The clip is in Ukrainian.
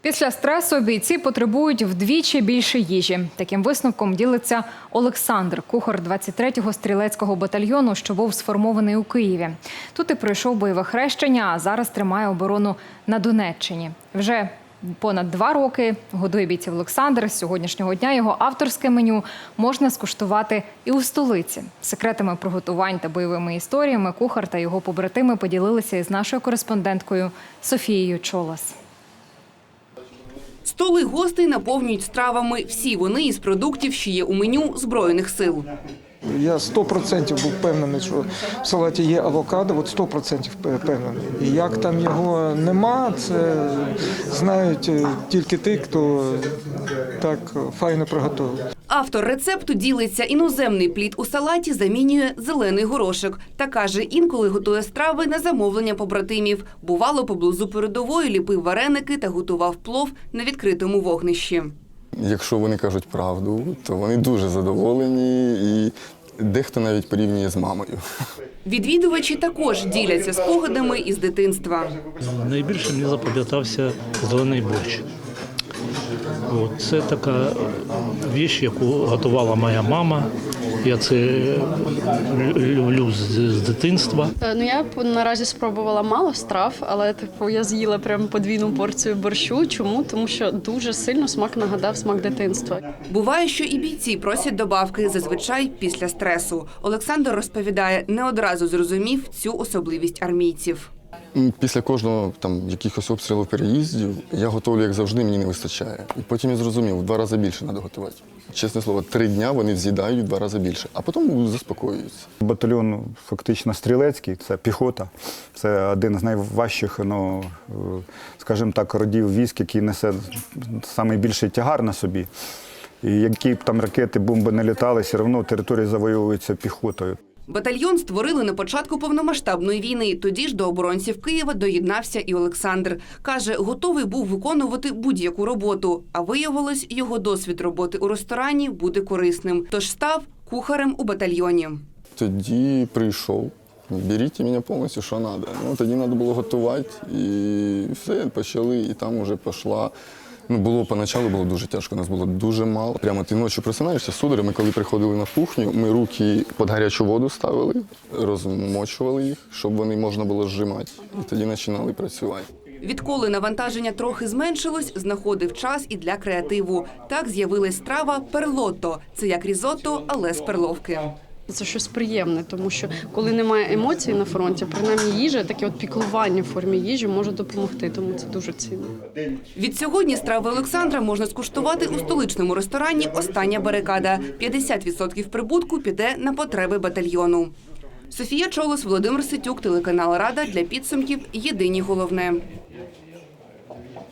Після стресу бійці потребують вдвічі більше їжі. Таким висновком ділиться Олександр, кухар 23-го стрілецького батальйону, що був сформований у Києві. Тут і пройшов бойове хрещення, а зараз тримає оборону на Донеччині. Вже понад два роки годує бійців Олександр. З сьогоднішнього дня його авторське меню можна скуштувати і у столиці. Секретами приготувань та бойовими історіями кухар та його побратими поділилися із нашою кореспонденткою Софією Чолас. Столи гостей наповнюють стравами. Всі вони із продуктів, що є у меню Збройних сил. Я 100% був впевнений, що в салаті є авокадо, от 100% впевнений. І як там його нема, це знають е, тільки ті, хто так файно приготував. Автор рецепту ділиться іноземний плід у салаті замінює зелений горошок. Та каже, інколи готує страви на замовлення побратимів. Бувало, поблизу передової ліпив вареники та готував плов на відкритому вогнищі. Якщо вони кажуть правду, то вони дуже задоволені і дехто навіть порівнює з мамою. Відвідувачі також діляться спогадами із дитинства. Найбільше мені запам'ятався зелений борщ. От, це така віч, яку готувала моя мама. Я це люблю з, з дитинства. Е, Ну я наразі спробувала мало страв, але типу я з'їла прям подвійну порцію борщу. Чому? Тому що дуже сильно смак нагадав смак дитинства. Буває, що і бійці просять добавки зазвичай після стресу. Олександр розповідає, не одразу зрозумів цю особливість армійців. Після кожного там якихось обстрілів переїздів я готовлю, як завжди, мені не вистачає. І потім я зрозумів, в два рази більше треба готувати. Чесне слово, три дня вони з'їдають два рази більше, а потім заспокоюються. Батальйон фактично стрілецький, це піхота. Це один з найважчих, ну, скажімо так, родів військ, який несе найбільший тягар на собі. І які б там ракети, бомби не літали, все одно території завоюються піхотою. Батальйон створили на початку повномасштабної війни. Тоді ж до оборонців Києва доєднався і Олександр. Каже, готовий був виконувати будь-яку роботу. А виявилось, його досвід роботи у ресторані буде корисним. Тож став кухарем у батальйоні. Тоді прийшов. Беріть мене повністю, що треба. Ну, тоді треба було готувати, і все, почали, і там вже пішла. Ну, було поначалу було дуже тяжко, нас було дуже мало. Прямо ти ночі просинаєшся сударя. Ми коли приходили на кухню, ми руки під гарячу воду ставили, розмочували їх, щоб вони можна було зжимати. І тоді починали працювати. Відколи навантаження трохи зменшилось, знаходив час і для креативу. Так з'явилась страва перлотто. Це як різотто, але з перловки. Це щось приємне, тому що коли немає емоцій на фронті, принаймні їжа, таке от піклування в формі їжі може допомогти. Тому це дуже цінно. Від сьогодні страви Олександра можна скуштувати у столичному ресторані Остання барикада. 50% прибутку піде на потреби батальйону. Софія Чолос, Володимир Ситюк, телеканал Рада для підсумків. Єдині головне.